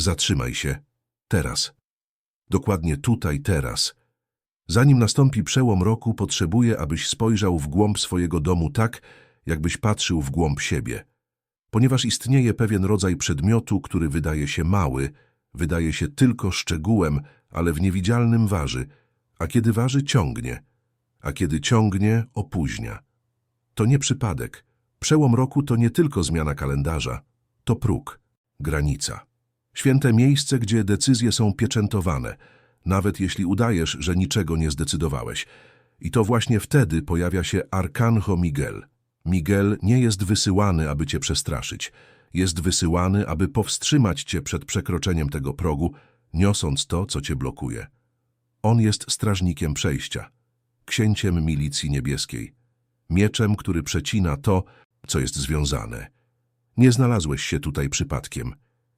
Zatrzymaj się. Teraz. Dokładnie tutaj, teraz. Zanim nastąpi przełom roku, potrzebuję, abyś spojrzał w głąb swojego domu tak, jakbyś patrzył w głąb siebie. Ponieważ istnieje pewien rodzaj przedmiotu, który wydaje się mały, wydaje się tylko szczegółem, ale w niewidzialnym waży, a kiedy waży, ciągnie, a kiedy ciągnie, opóźnia. To nie przypadek. Przełom roku to nie tylko zmiana kalendarza, to próg, granica. Święte miejsce, gdzie decyzje są pieczętowane, nawet jeśli udajesz, że niczego nie zdecydowałeś. I to właśnie wtedy pojawia się Arkanjo Miguel. Miguel nie jest wysyłany, aby cię przestraszyć. Jest wysyłany, aby powstrzymać cię przed przekroczeniem tego progu, niosąc to, co cię blokuje. On jest strażnikiem przejścia, księciem milicji niebieskiej, mieczem, który przecina to, co jest związane. Nie znalazłeś się tutaj przypadkiem.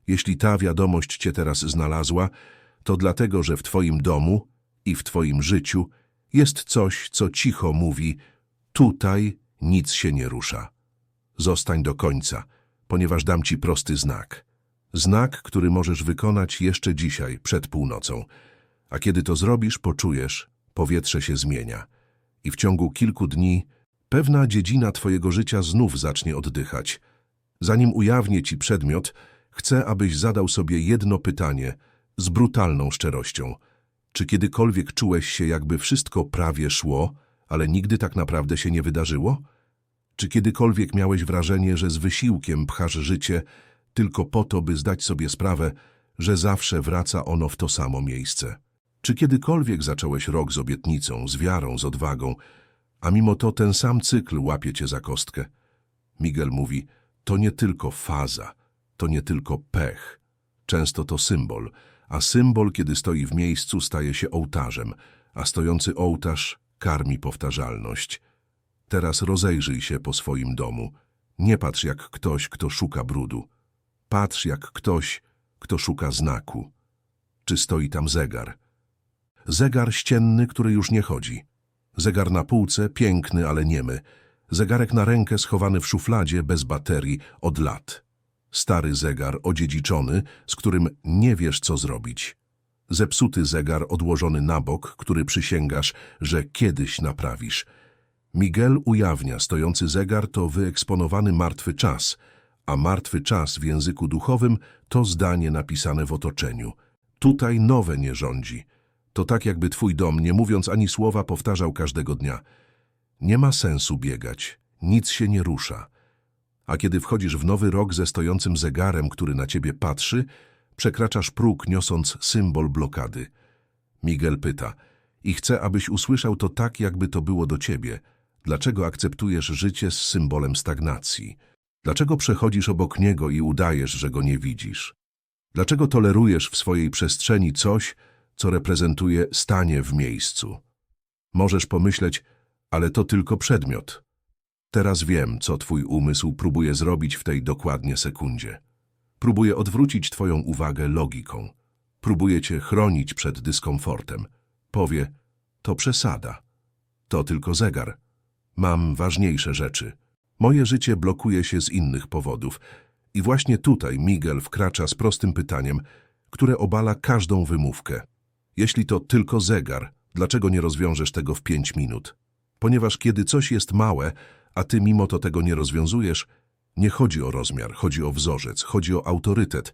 Jeśli ta wiadomość cię teraz znalazła, to dlatego, że w twoim domu i w twoim życiu jest coś, co cicho mówi tutaj nic się nie rusza. Zostań do końca, ponieważ dam ci prosty znak. Znak, który możesz wykonać jeszcze dzisiaj, przed północą. A kiedy to zrobisz, poczujesz, powietrze się zmienia. I w ciągu kilku dni pewna dziedzina twojego życia znów zacznie oddychać. Zanim ujawnię ci przedmiot, chcę, abyś zadał sobie jedno pytanie z brutalną szczerością. Czy kiedykolwiek czułeś się, jakby wszystko prawie szło, ale nigdy tak naprawdę się nie wydarzyło? Czy kiedykolwiek miałeś wrażenie, że z wysiłkiem pchasz życie tylko po to, by zdać sobie sprawę, że zawsze wraca ono w to samo miejsce? Czy kiedykolwiek zacząłeś rok z obietnicą, z wiarą, z odwagą, a mimo to ten sam cykl łapie cię za kostkę? Miguel mówi, to nie tylko faza, to nie tylko pech. Często to symbol, a symbol, kiedy stoi w miejscu, staje się ołtarzem, a stojący ołtarz karmi powtarzalność. Teraz rozejrzyj się po swoim domu. Nie patrz jak ktoś, kto szuka brudu. Patrz jak ktoś, kto szuka znaku. Czy stoi tam zegar? Zegar ścienny, który już nie chodzi. Zegar na półce, piękny, ale niemy. Zegarek na rękę schowany w szufladzie, bez baterii, od lat. Stary zegar, odziedziczony, z którym nie wiesz, co zrobić. Zepsuty zegar odłożony na bok, który przysięgasz, że kiedyś naprawisz. Miguel ujawnia, stojący zegar to wyeksponowany martwy czas, a martwy czas w języku duchowym to zdanie napisane w otoczeniu. Tutaj nowe nie rządzi. To tak, jakby twój dom, nie mówiąc ani słowa, powtarzał każdego dnia. Nie ma sensu biegać, nic się nie rusza. A kiedy wchodzisz w nowy rok ze stojącym zegarem, który na ciebie patrzy, przekraczasz próg, niosąc symbol blokady. Miguel pyta, i chcę, abyś usłyszał to tak, jakby to było do ciebie. Dlaczego akceptujesz życie z symbolem stagnacji? Dlaczego przechodzisz obok niego i udajesz, że go nie widzisz? Dlaczego tolerujesz w swojej przestrzeni coś, co reprezentuje stanie w miejscu? Możesz pomyśleć, ale to tylko przedmiot. Teraz wiem, co twój umysł próbuje zrobić w tej dokładnie sekundzie. Próbuje odwrócić twoją uwagę logiką. Próbuje cię chronić przed dyskomfortem. Powie, to przesada. To tylko zegar. Mam ważniejsze rzeczy. Moje życie blokuje się z innych powodów. I właśnie tutaj Miguel wkracza z prostym pytaniem, które obala każdą wymówkę. Jeśli to tylko zegar, dlaczego nie rozwiążesz tego w pięć minut? Ponieważ kiedy coś jest małe, a ty mimo to tego nie rozwiązujesz, nie chodzi o rozmiar, chodzi o wzorzec, chodzi o autorytet,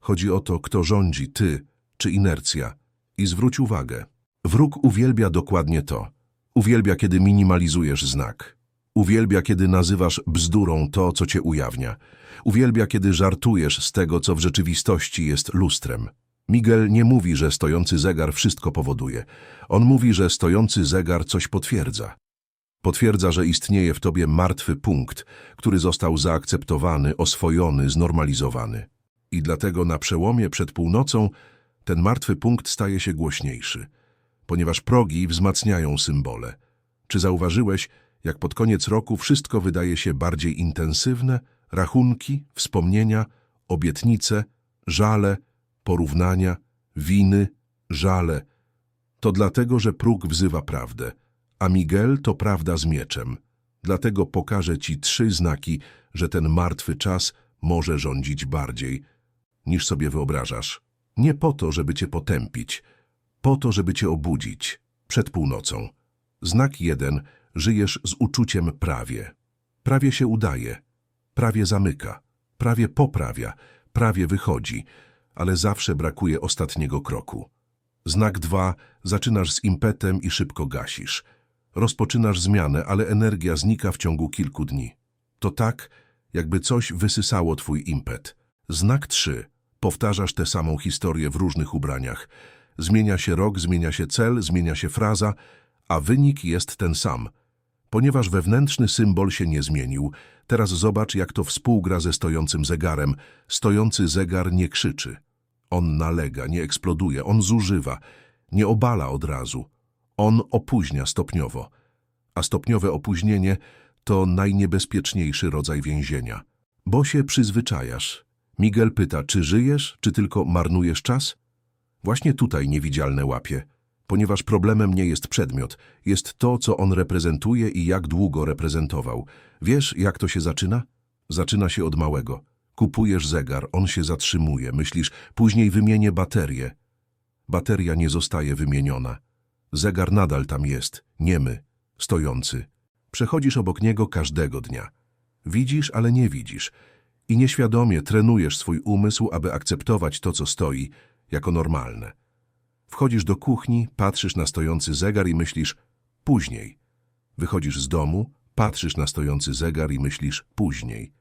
chodzi o to, kto rządzi, ty czy inercja. I zwróć uwagę, wróg uwielbia dokładnie to. Uwielbia, kiedy minimalizujesz znak. Uwielbia, kiedy nazywasz bzdurą to, co cię ujawnia. Uwielbia, kiedy żartujesz z tego, co w rzeczywistości jest lustrem. Miguel nie mówi, że stojący zegar wszystko powoduje. On mówi, że stojący zegar coś potwierdza. Potwierdza, że istnieje w tobie martwy punkt, który został zaakceptowany, oswojony, znormalizowany. I dlatego na przełomie przed północą ten martwy punkt staje się głośniejszy, ponieważ progi wzmacniają symbole. Czy zauważyłeś, jak pod koniec roku wszystko wydaje się bardziej intensywne? Rachunki, wspomnienia, obietnice, żale, porównania, winy, żale. To dlatego, że próg wzywa prawdę – a Miguel to prawda z mieczem. Dlatego pokażę ci trzy znaki, że ten martwy czas może rządzić bardziej. niż sobie wyobrażasz. Nie po to, żeby cię potępić, po to, żeby cię obudzić. Przed północą. Znak jeden. Żyjesz z uczuciem prawie. Prawie się udaje. Prawie zamyka. Prawie poprawia. Prawie wychodzi. Ale zawsze brakuje ostatniego kroku. Znak dwa. Zaczynasz z impetem i szybko gasisz. Rozpoczynasz zmianę, ale energia znika w ciągu kilku dni. To tak, jakby coś wysysało twój impet. Znak trzy. Powtarzasz tę samą historię w różnych ubraniach. Zmienia się rok, zmienia się cel, zmienia się fraza, a wynik jest ten sam. Ponieważ wewnętrzny symbol się nie zmienił, teraz zobacz, jak to współgra ze stojącym zegarem. Stojący zegar nie krzyczy. On nalega, nie eksploduje, on zużywa, nie obala od razu. On opóźnia stopniowo. A stopniowe opóźnienie to najniebezpieczniejszy rodzaj więzienia. Bo się przyzwyczajasz. Miguel pyta, czy żyjesz, czy tylko marnujesz czas? Właśnie tutaj niewidzialne łapie. Ponieważ problemem nie jest przedmiot, jest to, co on reprezentuje i jak długo reprezentował. Wiesz, jak to się zaczyna? Zaczyna się od małego. Kupujesz zegar, on się zatrzymuje, myślisz, później wymienię baterię. Bateria nie zostaje wymieniona. Zegar nadal tam jest, niemy, stojący. Przechodzisz obok niego każdego dnia. Widzisz, ale nie widzisz. I nieświadomie trenujesz swój umysł, aby akceptować to, co stoi, jako normalne. Wchodzisz do kuchni, patrzysz na stojący zegar i myślisz później. Wychodzisz z domu, patrzysz na stojący zegar i myślisz później.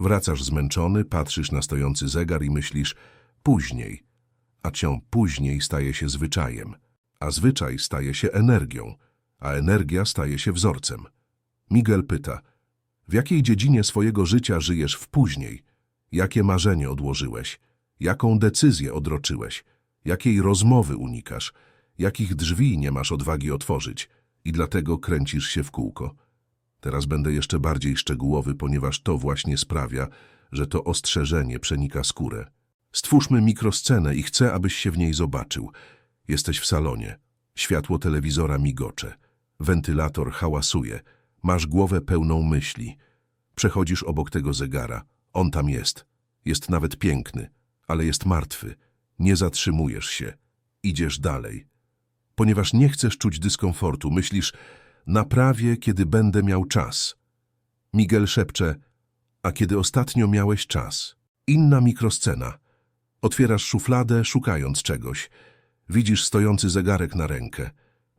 Wracasz zmęczony, patrzysz na stojący zegar i myślisz później. A cię później staje się zwyczajem, a zwyczaj staje się energią, a energia staje się wzorcem. Miguel pyta, w jakiej dziedzinie swojego życia żyjesz w później? Jakie marzenie odłożyłeś? Jaką decyzję odroczyłeś? Jakiej rozmowy unikasz? Jakich drzwi nie masz odwagi otworzyć? I dlatego kręcisz się w kółko. Teraz będę jeszcze bardziej szczegółowy, ponieważ to właśnie sprawia, że to ostrzeżenie przenika skórę. Stwórzmy mikroscenę i chcę, abyś się w niej zobaczył. Jesteś w salonie. Światło telewizora migocze. Wentylator hałasuje. Masz głowę pełną myśli. Przechodzisz obok tego zegara. On tam jest. Jest nawet piękny, ale jest martwy. Nie zatrzymujesz się. Idziesz dalej. Ponieważ nie chcesz czuć dyskomfortu, myślisz, naprawię, kiedy będę miał czas. Miguel szepcze, a kiedy ostatnio miałeś czas? Inna mikroscena. Otwierasz szufladę, szukając czegoś. Widzisz stojący zegarek na rękę.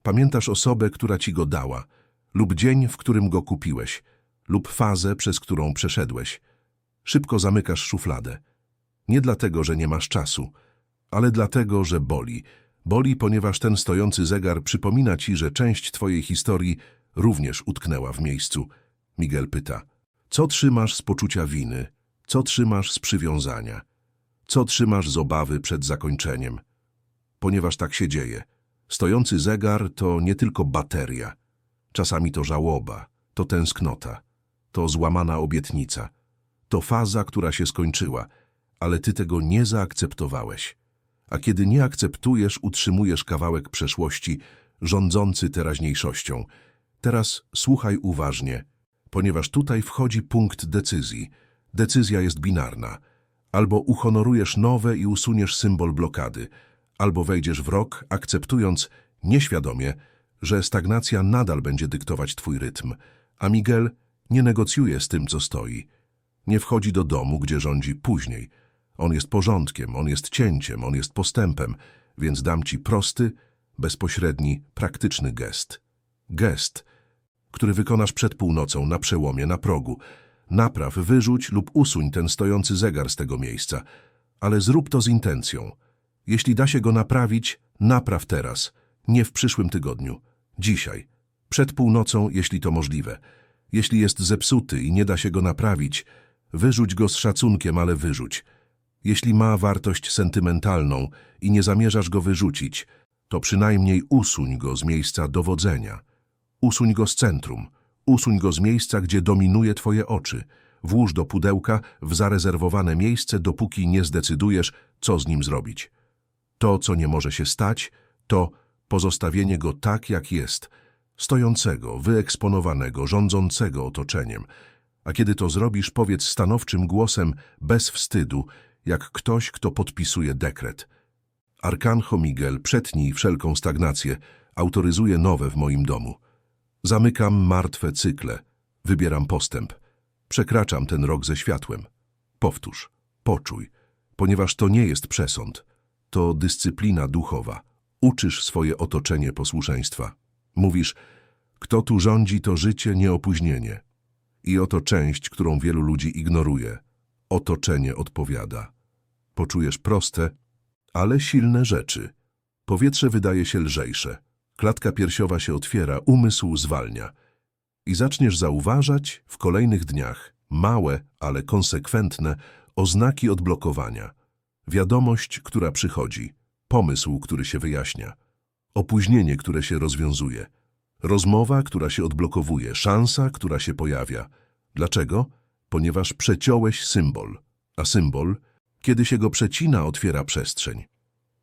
Pamiętasz osobę, która ci go dała, lub dzień, w którym go kupiłeś, lub fazę, przez którą przeszedłeś. Szybko zamykasz szufladę. Nie dlatego, że nie masz czasu, ale dlatego, że boli. Boli, ponieważ ten stojący zegar przypomina ci, że część twojej historii również utknęła w miejscu. Miguel pyta, co trzymasz z poczucia winy? Co trzymasz z przywiązania? Co trzymasz z obawy przed zakończeniem? Ponieważ tak się dzieje. Stojący zegar to nie tylko bateria. Czasami to żałoba, to tęsknota, to złamana obietnica, to faza, która się skończyła, ale ty tego nie zaakceptowałeś. A kiedy nie akceptujesz, utrzymujesz kawałek przeszłości rządzący teraźniejszością. Teraz słuchaj uważnie, ponieważ tutaj wchodzi punkt decyzji. Decyzja jest binarna. Albo uhonorujesz nowe i usuniesz symbol blokady, albo wejdziesz w rok, akceptując nieświadomie, że stagnacja nadal będzie dyktować twój rytm, a Miguel nie negocjuje z tym, co stoi. Nie wchodzi do domu, gdzie rządzi później. On jest porządkiem, on jest cięciem, on jest postępem, więc dam ci prosty, bezpośredni, praktyczny gest. Gest, który wykonasz przed północą, na przełomie, na progu. Napraw, wyrzuć lub usuń ten stojący zegar z tego miejsca, ale zrób to z intencją. Jeśli da się go naprawić, napraw teraz, nie w przyszłym tygodniu. Dzisiaj. Przed północą, jeśli to możliwe. Jeśli jest zepsuty i nie da się go naprawić, wyrzuć go z szacunkiem, ale wyrzuć. Jeśli ma wartość sentymentalną i nie zamierzasz go wyrzucić, to przynajmniej usuń go z miejsca dowodzenia. Usuń go z centrum. Usuń go z miejsca, gdzie dominuje twoje oczy. Włóż do pudełka w zarezerwowane miejsce, dopóki nie zdecydujesz, co z nim zrobić. To, co nie może się stać, to pozostawienie go tak, jak jest, stojącego, wyeksponowanego, rządzącego otoczeniem. A kiedy to zrobisz, powiedz stanowczym głosem, bez wstydu, jak ktoś, kto podpisuje dekret. Arkanjo Miguel, przetnij wszelką stagnację, autoryzuje nowe w moim domu. Zamykam martwe cykle, wybieram postęp. Przekraczam ten rok ze światłem. Powtórz, poczuj, ponieważ to nie jest przesąd. To dyscyplina duchowa. Uczysz swoje otoczenie posłuszeństwa. Mówisz, kto tu rządzi, to życie, nie opóźnienie. I oto część, którą wielu ludzi ignoruje. Otoczenie odpowiada. Poczujesz proste, ale silne rzeczy. Powietrze wydaje się lżejsze. Klatka piersiowa się otwiera, umysł zwalnia. I zaczniesz zauważać w kolejnych dniach małe, ale konsekwentne oznaki odblokowania. Wiadomość, która przychodzi, pomysł, który się wyjaśnia, opóźnienie, które się rozwiązuje, rozmowa, która się odblokowuje, szansa, która się pojawia. Dlaczego? Ponieważ przeciąłeś symbol, a symbol, kiedy się go przecina, otwiera przestrzeń.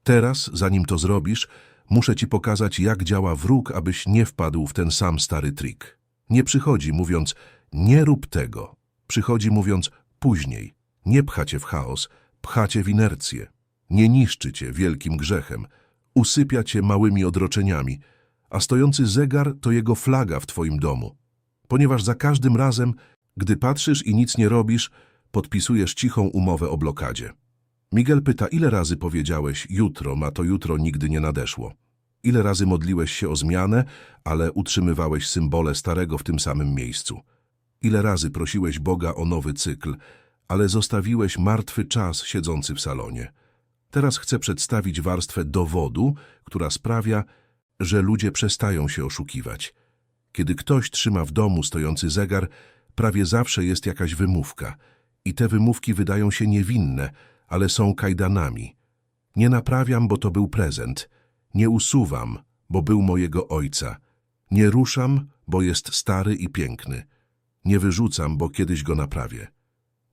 Teraz, zanim to zrobisz, muszę ci pokazać, jak działa wróg, abyś nie wpadł w ten sam stary trik. Nie przychodzi mówiąc, nie rób tego. Przychodzi mówiąc, później. Nie pcha cię w chaos, pcha cię w inercję. Nie niszczy cię wielkim grzechem. Usypia cię małymi odroczeniami, a stojący zegar to jego flaga w twoim domu. Ponieważ za każdym razem, gdy patrzysz i nic nie robisz, podpisujesz cichą umowę o blokadzie. Miguel pyta, ile razy powiedziałeś jutro, a to jutro nigdy nie nadeszło. Ile razy modliłeś się o zmianę, ale utrzymywałeś symbole starego w tym samym miejscu. Ile razy prosiłeś Boga o nowy cykl, ale zostawiłeś martwy czas siedzący w salonie. Teraz chcę przedstawić warstwę dowodu, która sprawia, że ludzie przestają się oszukiwać. Kiedy ktoś trzyma w domu stojący zegar, prawie zawsze jest jakaś wymówka. I te wymówki wydają się niewinne, ale są kajdanami. Nie naprawiam, bo to był prezent. Nie usuwam, bo był mojego ojca. Nie ruszam, bo jest stary i piękny. Nie wyrzucam, bo kiedyś go naprawię.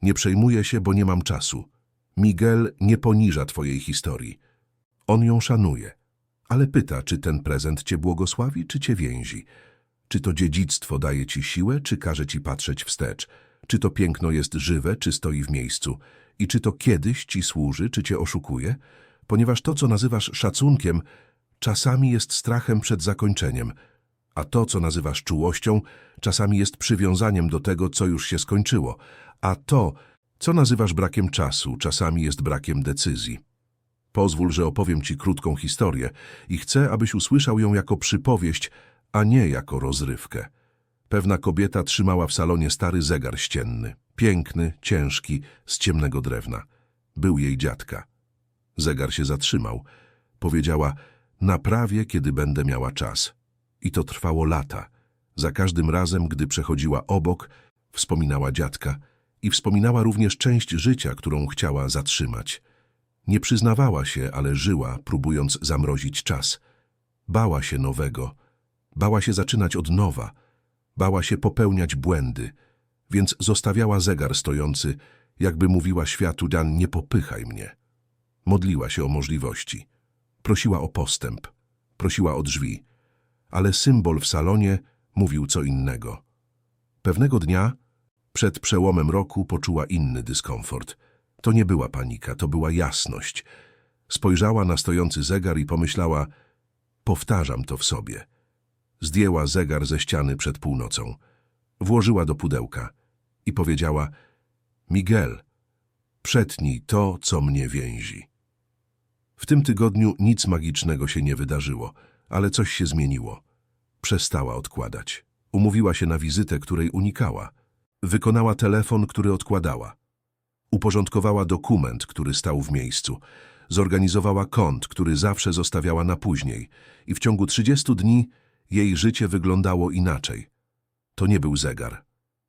Nie przejmuję się, bo nie mam czasu. Miguel nie poniża twojej historii. On ją szanuje, ale pyta, czy ten prezent cię błogosławi, czy cię więzi. Czy to dziedzictwo daje ci siłę, czy każe ci patrzeć wstecz. Czy to piękno jest żywe, czy stoi w miejscu. I czy to kiedyś ci służy, czy cię oszukuje. Ponieważ to, co nazywasz szacunkiem, czasami jest strachem przed zakończeniem, a to, co nazywasz czułością, czasami jest przywiązaniem do tego, co już się skończyło, a to, co nazywasz brakiem czasu, czasami jest brakiem decyzji. Pozwól, że opowiem ci krótką historię i chcę, abyś usłyszał ją jako przypowieść, a nie jako rozrywkę. Pewna kobieta trzymała w salonie stary zegar ścienny, piękny, ciężki, z ciemnego drewna. Był jej dziadka. Zegar się zatrzymał. Powiedziała, naprawię, kiedy będę miała czas. I to trwało lata. Za każdym razem, gdy przechodziła obok, wspominała dziadka i wspominała również część życia, którą chciała zatrzymać. Nie przyznawała się, ale żyła, próbując zamrozić czas. Bała się nowego. Bała się zaczynać od nowa. Bała się popełniać błędy. Więc zostawiała zegar stojący, jakby mówiła światu, Dan, nie popychaj mnie. Modliła się o możliwości. Prosiła o postęp. Prosiła o drzwi. Ale symbol w salonie mówił co innego. Pewnego dnia, przed przełomem roku, poczuła inny dyskomfort. To nie była panika, to była jasność. Spojrzała na stojący zegar i pomyślała, powtarzam to w sobie. Zdjęła zegar ze ściany przed północą. Włożyła do pudełka i powiedziała, Miguel, przetnij to, co mnie więzi. W tym tygodniu nic magicznego się nie wydarzyło, ale coś się zmieniło. Przestała odkładać. Umówiła się na wizytę, której unikała. Wykonała telefon, który odkładała. Uporządkowała dokument, który stał w miejscu. Zorganizowała kont, który zawsze zostawiała na później. I w ciągu 30 dni jej życie wyglądało inaczej. To nie był zegar.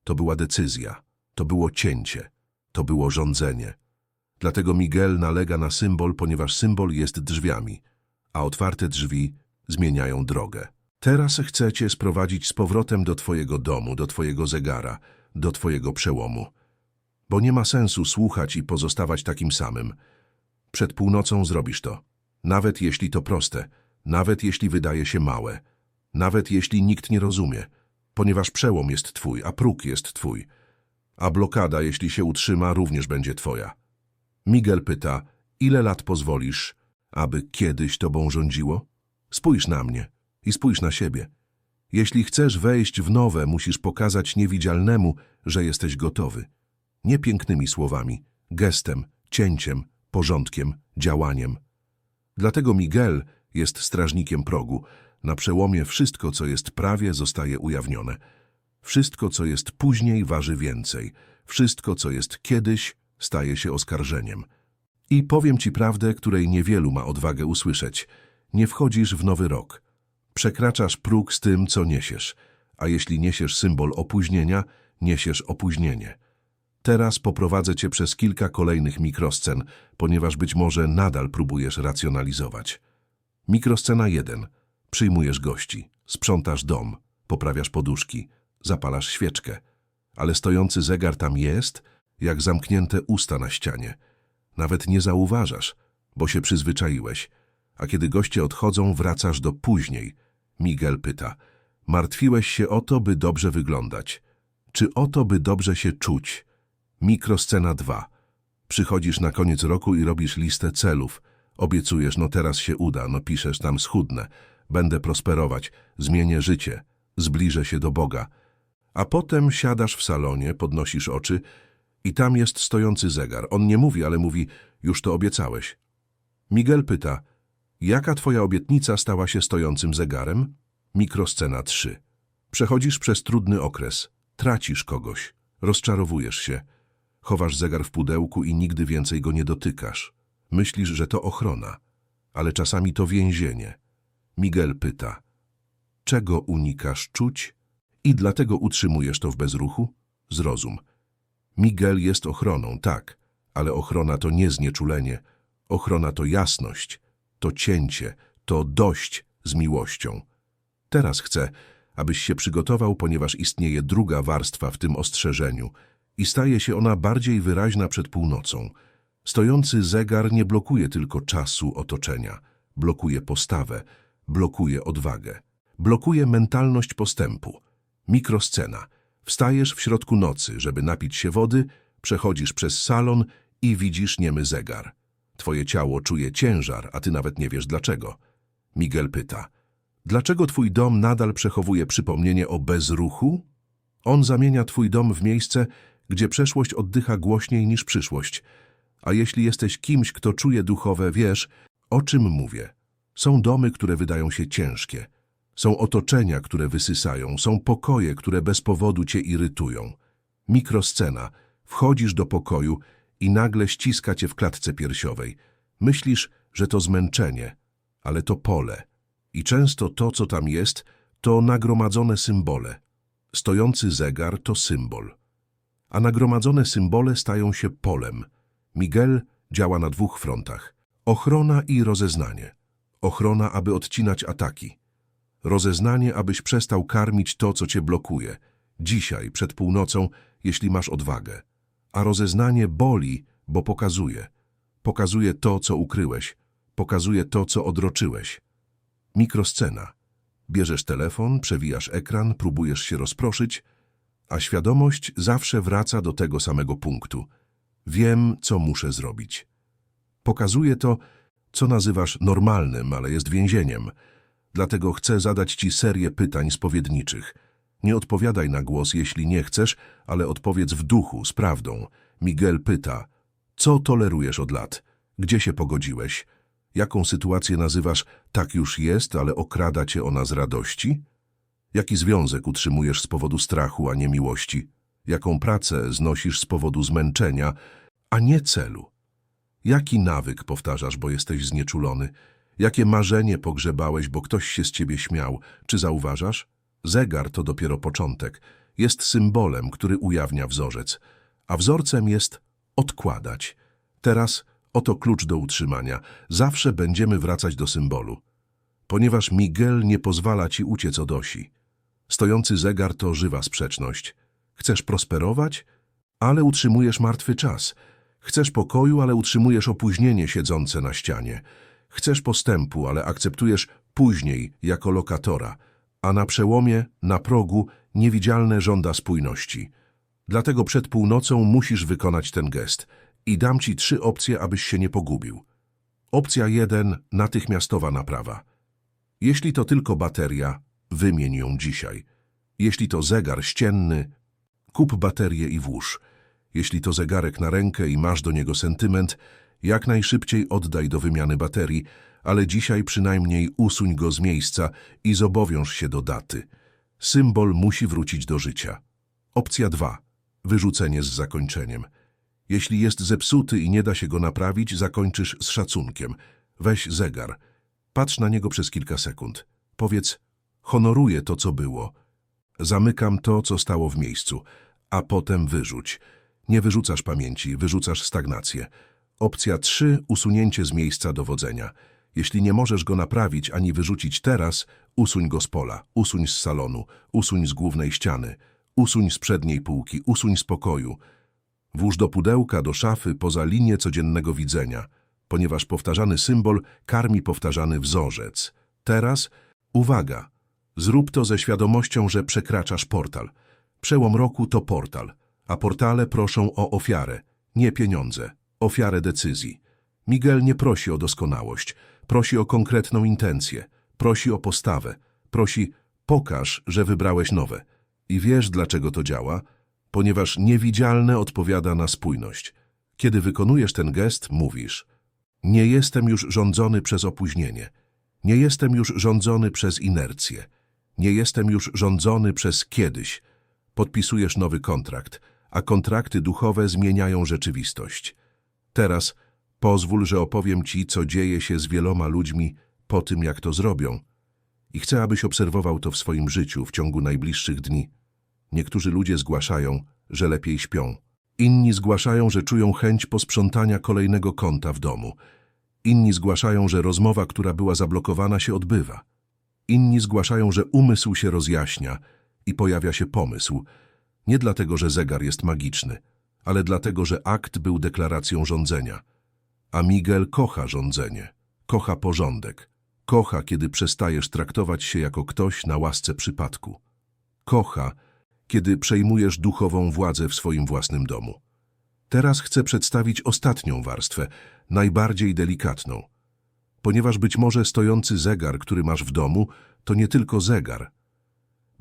To była decyzja. To było cięcie. To było rządzenie. Dlatego Miguel nalega na symbol, ponieważ symbol jest drzwiami, a otwarte drzwi zmieniają drogę. Teraz chcę cię sprowadzić z powrotem do twojego domu, do twojego zegara, do twojego przełomu. Bo nie ma sensu słuchać i pozostawać takim samym. Przed północą zrobisz to. Nawet jeśli to proste, nawet jeśli wydaje się małe, nawet jeśli nikt nie rozumie, ponieważ przełom jest twój, a próg jest twój, a blokada, jeśli się utrzyma, również będzie twoja. Miguel pyta, ile lat pozwolisz, aby kiedyś tobą rządziło? Spójrz na mnie i spójrz na siebie. Jeśli chcesz wejść w nowe, musisz pokazać niewidzialnemu, że jesteś gotowy. Nie pięknymi słowami, gestem, cięciem, porządkiem, działaniem. Dlatego Miguel jest strażnikiem progu. Na przełomie wszystko, co jest prawie, zostaje ujawnione. Wszystko, co jest później, waży więcej. Wszystko, co jest kiedyś, staje się oskarżeniem. I powiem ci prawdę, której niewielu ma odwagę usłyszeć. Nie wchodzisz w nowy rok. Przekraczasz próg z tym, co niesiesz. A jeśli niesiesz symbol opóźnienia, niesiesz opóźnienie. Teraz poprowadzę cię przez kilka kolejnych mikroscen, ponieważ być może nadal próbujesz racjonalizować. Mikroscena 1. Przyjmujesz gości, sprzątasz dom, poprawiasz poduszki, zapalasz świeczkę. Ale stojący zegar tam jest, jak zamknięte usta na ścianie. Nawet nie zauważasz, bo się przyzwyczaiłeś. A kiedy goście odchodzą, wracasz do później. Miguel pyta. Martwiłeś się o to, by dobrze wyglądać. Czy o to, by dobrze się czuć? Mikroscena 2. Przychodzisz na koniec roku i robisz listę celów. Obiecujesz, no teraz się uda, no piszesz tam schudnę. Będę prosperować, zmienię życie, zbliżę się do Boga. A potem siadasz w salonie, podnosisz oczy i tam jest stojący zegar. On nie mówi, ale mówi, już to obiecałeś. Miguel pyta, jaka twoja obietnica stała się stojącym zegarem? Mikroscena 3. Przechodzisz przez trudny okres, tracisz kogoś, rozczarowujesz się, chowasz zegar w pudełku i nigdy więcej go nie dotykasz. Myślisz, że to ochrona, ale czasami to więzienie. Miguel pyta, czego unikasz czuć i dlatego utrzymujesz to w bezruchu? Zrozum. Miguel jest ochroną, tak, ale ochrona to nie znieczulenie. Ochrona to jasność, to cięcie, to dość z miłością. Teraz chcę, abyś się przygotował, ponieważ istnieje druga warstwa w tym ostrzeżeniu i staje się ona bardziej wyraźna przed północą. Stojący zegar nie blokuje tylko czasu otoczenia, blokuje postawę, blokuje odwagę, blokuje mentalność postępu. Mikroscena. Wstajesz w środku nocy, żeby napić się wody, przechodzisz przez salon i widzisz niemy zegar. Twoje ciało czuje ciężar, a ty nawet nie wiesz dlaczego. Miguel pyta, dlaczego twój dom nadal przechowuje przypomnienie o bezruchu? On zamienia twój dom w miejsce, gdzie przeszłość oddycha głośniej niż przyszłość. A jeśli jesteś kimś, kto czuje duchowe, wiesz, o czym mówię. Są domy, które wydają się ciężkie. Są otoczenia, które wysysają. Są pokoje, które bez powodu cię irytują. Mikroscena. Wchodzisz do pokoju i nagle ściska cię w klatce piersiowej. Myślisz, że to zmęczenie, ale to pole. I często to, co tam jest, to nagromadzone symbole. Stojący zegar to symbol. A nagromadzone symbole stają się polem. Miguel działa na dwóch frontach. Ochrona i rozeznanie. Ochrona, aby odcinać ataki. Rozeznanie, abyś przestał karmić to, co cię blokuje. Dzisiaj, przed północą, jeśli masz odwagę. A rozeznanie boli, bo pokazuje. Pokazuje to, co ukryłeś. Pokazuje to, co odroczyłeś. Mikroscena. Bierzesz telefon, przewijasz ekran, próbujesz się rozproszyć, a świadomość zawsze wraca do tego samego punktu. Wiem, co muszę zrobić. Pokazuje to, co nazywasz normalnym, ale jest więzieniem. Dlatego chcę zadać ci serię pytań spowiedniczych. Nie odpowiadaj na głos, jeśli nie chcesz, ale odpowiedz w duchu, z prawdą. Miguel pyta, co tolerujesz od lat? Gdzie się pogodziłeś? Jaką sytuację nazywasz tak już jest, ale okrada cię ona z radości? Jaki związek utrzymujesz z powodu strachu, a nie miłości? Jaką pracę znosisz z powodu zmęczenia, a nie celu? Jaki nawyk powtarzasz, bo jesteś znieczulony? Jakie marzenie pogrzebałeś, bo ktoś się z ciebie śmiał? Czy zauważasz? Zegar to dopiero początek. Jest symbolem, który ujawnia wzorzec. A wzorcem jest odkładać. Teraz oto klucz do utrzymania. Zawsze będziemy wracać do symbolu. Ponieważ Miguel nie pozwala ci uciec od osi. Stojący zegar to żywa sprzeczność. Chcesz prosperować, ale utrzymujesz martwy czas. Chcesz pokoju, ale utrzymujesz opóźnienie siedzące na ścianie. Chcesz postępu, ale akceptujesz później jako lokatora, a na przełomie, na progu, niewidzialne żąda spójności. Dlatego przed północą musisz wykonać ten gest. I dam ci trzy opcje, abyś się nie pogubił. Opcja jeden – natychmiastowa naprawa. Jeśli to tylko bateria, wymień ją dzisiaj. Jeśli to zegar ścienny, kup baterię i włóż. Jeśli to zegarek na rękę i masz do niego sentyment, jak najszybciej oddaj do wymiany baterii, ale dzisiaj przynajmniej usuń go z miejsca i zobowiąż się do daty. Symbol musi wrócić do życia. Opcja 2. Wyrzucenie z zakończeniem. Jeśli jest zepsuty i nie da się go naprawić, zakończysz z szacunkiem. Weź zegar. Patrz na niego przez kilka sekund. Powiedz, honoruję to, co było. Zamykam to, co stało w miejscu, a potem wyrzuć. Nie wyrzucasz pamięci, wyrzucasz stagnację. Opcja 3. Usunięcie z miejsca dowodzenia. Jeśli nie możesz go naprawić ani wyrzucić teraz, usuń go z pola, usuń z salonu, usuń z głównej ściany, usuń z przedniej półki, usuń z pokoju. Włóż do pudełka, do szafy, poza linię codziennego widzenia, ponieważ powtarzany symbol karmi powtarzany wzorzec. Teraz, uwaga, zrób to ze świadomością, że przekraczasz portal. Przełom roku to portal, a portale proszą o ofiarę, nie pieniądze, ofiarę decyzji. Miguel nie prosi o doskonałość, prosi o konkretną intencję, prosi o postawę, prosi pokaż, że wybrałeś nowe. I wiesz, dlaczego to działa? Ponieważ niewidzialne odpowiada na spójność. Kiedy wykonujesz ten gest, mówisz nie jestem już rządzony przez opóźnienie, nie jestem już rządzony przez inercję, nie jestem już rządzony przez kiedyś. Podpisujesz nowy kontrakt, a kontrakty duchowe zmieniają rzeczywistość. Teraz pozwól, że opowiem Ci, co dzieje się z wieloma ludźmi po tym, jak to zrobią. I chcę, abyś obserwował to w swoim życiu w ciągu najbliższych dni. Niektórzy ludzie zgłaszają, że lepiej śpią. Inni zgłaszają, że czują chęć posprzątania kolejnego kąta w domu. Inni zgłaszają, że rozmowa, która była zablokowana, się odbywa. Inni zgłaszają, że umysł się rozjaśnia i pojawia się pomysł. Nie dlatego, że zegar jest magiczny, ale dlatego, że akt był deklaracją rządzenia. A Miguel kocha rządzenie, kocha porządek, kocha, kiedy przestajesz traktować się jako ktoś na łasce przypadku. Kocha, kiedy przejmujesz duchową władzę w swoim własnym domu. Teraz chcę przedstawić ostatnią warstwę, najbardziej delikatną. Ponieważ być może stojący zegar, który masz w domu, to nie tylko zegar.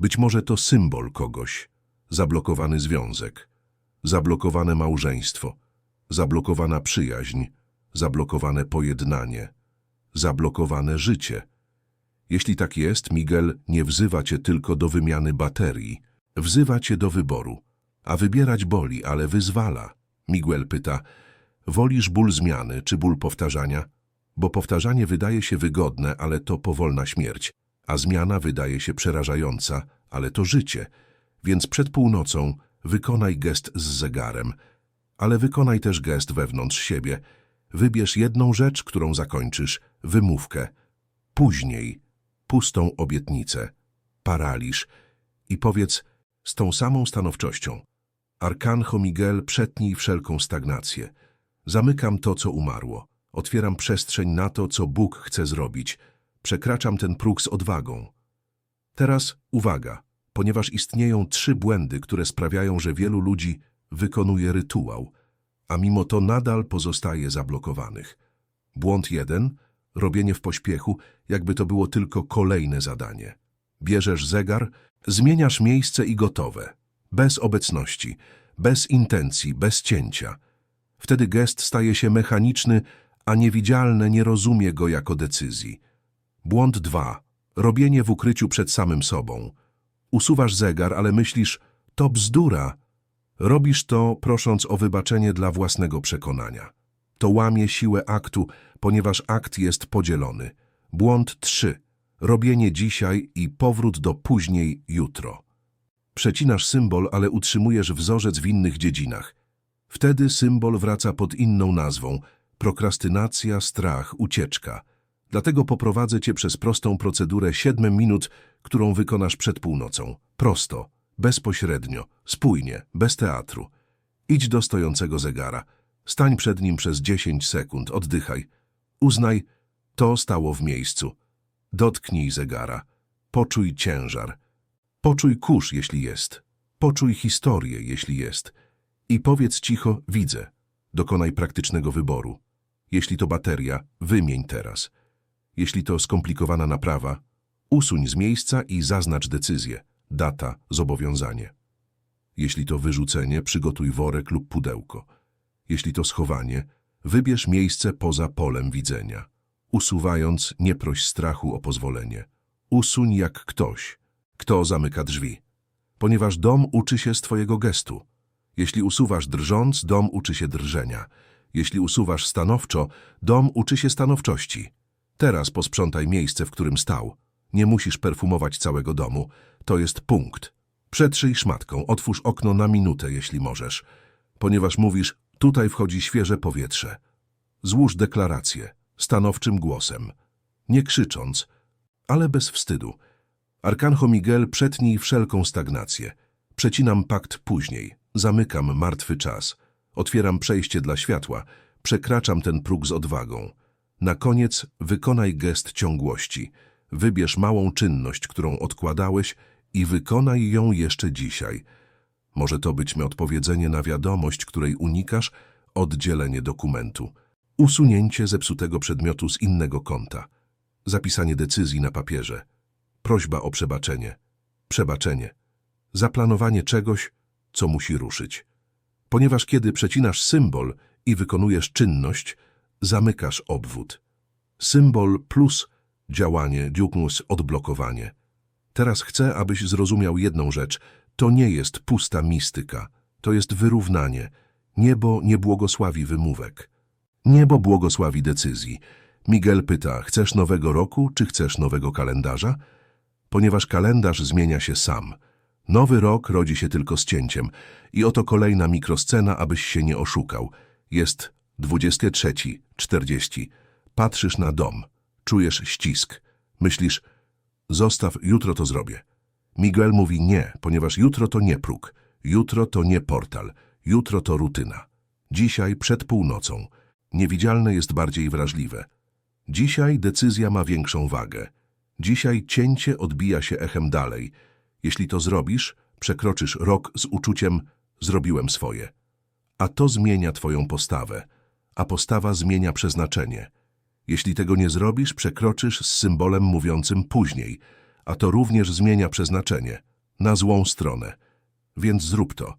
Być może to symbol kogoś, zablokowany związek, zablokowane małżeństwo, zablokowana przyjaźń, zablokowane pojednanie, zablokowane życie. Jeśli tak jest, Miguel nie wzywa cię tylko do wymiany baterii, wzywa cię do wyboru. A wybierać boli, ale wyzwala. Miguel pyta, wolisz ból zmiany czy ból powtarzania? Bo powtarzanie wydaje się wygodne, ale to powolna śmierć, a zmiana wydaje się przerażająca, ale to życie. Więc przed północą wykonaj gest z zegarem, ale wykonaj też gest wewnątrz siebie. Wybierz jedną rzecz, którą zakończysz, wymówkę. Później pustą obietnicę, paraliż i powiedz z tą samą stanowczością. Arkanjo Miguel, przetnij wszelką stagnację. Zamykam to, co umarło. Otwieram przestrzeń na to, co Bóg chce zrobić. Przekraczam ten próg z odwagą. Teraz uwaga, ponieważ istnieją trzy błędy, które sprawiają, że wielu ludzi wykonuje rytuał, a mimo to nadal pozostaje zablokowanych. Błąd jeden – robienie w pośpiechu, jakby to było tylko kolejne zadanie. Bierzesz zegar, zmieniasz miejsce i gotowe. Bez obecności, bez intencji, bez cięcia. Wtedy gest staje się mechaniczny, a niewidzialne nie rozumie go jako decyzji. Błąd dwa. Robienie w ukryciu przed samym sobą. Usuwasz zegar, ale myślisz, to bzdura. Robisz to, prosząc o wybaczenie dla własnego przekonania. To łamie siłę aktu, ponieważ akt jest podzielony. Błąd trzy. Robienie dzisiaj i powrót do później jutro. Przecinasz symbol, ale utrzymujesz wzorzec w innych dziedzinach. Wtedy symbol wraca pod inną nazwą – prokrastynacja, strach, ucieczka. Dlatego poprowadzę cię przez prostą procedurę 7 minut, którą wykonasz przed północą. Prosto, bezpośrednio, spójnie, bez teatru. Idź do stojącego zegara. Stań przed nim przez 10 sekund, oddychaj. Uznaj, to stało w miejscu. Dotknij zegara. Poczuj ciężar. Poczuj kurz, jeśli jest. Poczuj historię, jeśli jest. I powiedz cicho, widzę. Dokonaj praktycznego wyboru. Jeśli to bateria, wymień teraz. Jeśli to skomplikowana naprawa, usuń z miejsca i zaznacz decyzję, data, zobowiązanie. Jeśli to wyrzucenie, przygotuj worek lub pudełko. Jeśli to schowanie, wybierz miejsce poza polem widzenia. Usuwając, nie proś strachu o pozwolenie. Usuń jak ktoś, kto zamyka drzwi. Ponieważ dom uczy się z twojego gestu. Jeśli usuwasz drżąc, dom uczy się drżenia. Jeśli usuwasz stanowczo, dom uczy się stanowczości. Teraz posprzątaj miejsce, w którym stał. Nie musisz perfumować całego domu. To jest punkt. Przetrzyj szmatką, otwórz okno na minutę, jeśli możesz. Ponieważ mówisz, tutaj wchodzi świeże powietrze. Złóż deklarację, stanowczym głosem. Nie krzycząc, ale bez wstydu. Arkanjo Miguel przetnij wszelką stagnację. Przecinam pakt później. Zamykam martwy czas. Otwieram przejście dla światła. Przekraczam ten próg z odwagą. Na koniec wykonaj gest ciągłości. Wybierz małą czynność, którą odkładałeś i wykonaj ją jeszcze dzisiaj. Może to być odpowiedzenie na wiadomość, której unikasz, oddzielenie dokumentu, usunięcie zepsutego przedmiotu z innego konta, zapisanie decyzji na papierze, prośba o przebaczenie, przebaczenie, zaplanowanie czegoś, co musi ruszyć. Ponieważ kiedy przecinasz symbol i wykonujesz czynność, zamykasz obwód. Symbol plus działanie, dziuknus odblokowanie. Teraz chcę, abyś zrozumiał jedną rzecz. To nie jest pusta mistyka. To jest wyrównanie. Niebo nie błogosławi wymówek. Niebo błogosławi decyzji. Miguel pyta, chcesz nowego roku, czy chcesz nowego kalendarza? Ponieważ kalendarz zmienia się sam. Nowy rok rodzi się tylko z cięciem. I oto kolejna mikroscena, abyś się nie oszukał. Jest 23.40. Patrzysz na dom. Czujesz ścisk. Myślisz, zostaw, jutro to zrobię. Miguel mówi nie, ponieważ jutro to nie próg. Jutro to nie portal. Jutro to rutyna. Dzisiaj przed północą. Niewidzialne jest bardziej wrażliwe. Dzisiaj decyzja ma większą wagę. Dzisiaj cięcie odbija się echem dalej. Jeśli to zrobisz, przekroczysz rok z uczuciem zrobiłem swoje. A to zmienia twoją postawę, a postawa zmienia przeznaczenie. Jeśli tego nie zrobisz, przekroczysz z symbolem mówiącym później, a to również zmienia przeznaczenie, na złą stronę. Więc zrób to.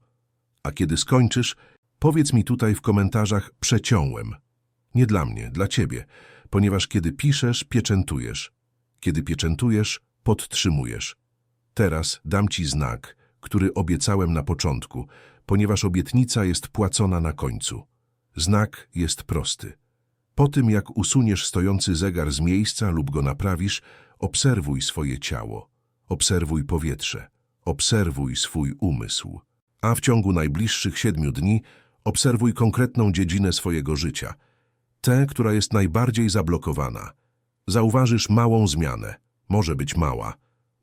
A kiedy skończysz, powiedz mi tutaj w komentarzach przeciąłem. Nie dla mnie, dla ciebie, ponieważ kiedy piszesz, pieczętujesz. Kiedy pieczętujesz, podtrzymujesz. Teraz dam ci znak, który obiecałem na początku, ponieważ obietnica jest płacona na końcu. Znak jest prosty. Po tym, jak usuniesz stojący zegar z miejsca lub go naprawisz, obserwuj swoje ciało, obserwuj powietrze, obserwuj swój umysł. A w ciągu najbliższych siedmiu dni obserwuj konkretną dziedzinę swojego życia, tę, która jest najbardziej zablokowana. Zauważysz małą zmianę. Może być mała,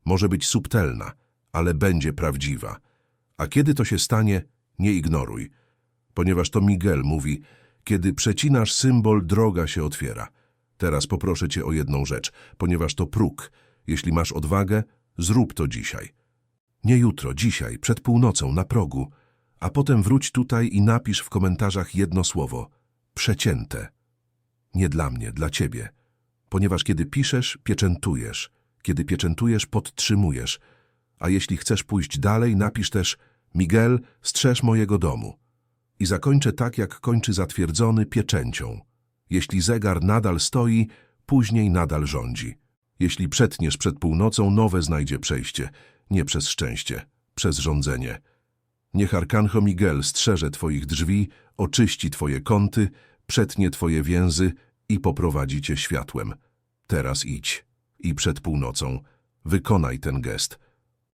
może być subtelna, ale będzie prawdziwa. A kiedy to się stanie, nie ignoruj, ponieważ to Miguel mówi, kiedy przecinasz symbol, droga się otwiera. Teraz poproszę cię o jedną rzecz, ponieważ to próg. Jeśli masz odwagę, zrób to dzisiaj. Nie jutro, dzisiaj, przed północą, na progu. A potem wróć tutaj i napisz w komentarzach jedno słowo. Przecięte. Nie dla mnie, dla ciebie. Ponieważ kiedy piszesz, pieczętujesz. Kiedy pieczętujesz, podtrzymujesz. A jeśli chcesz pójść dalej, napisz też Miguel, strzeż mojego domu. I zakończę tak, jak kończy zatwierdzony pieczęcią. Jeśli zegar nadal stoi, później nadal rządzi. Jeśli przetniesz przed północą, nowe znajdzie przejście. Nie przez szczęście, przez rządzenie. Niech Arkanjo Miguel strzeże twoich drzwi, oczyści twoje kąty, przetnie twoje więzy i poprowadzi cię światłem. Teraz idź i przed północą wykonaj ten gest.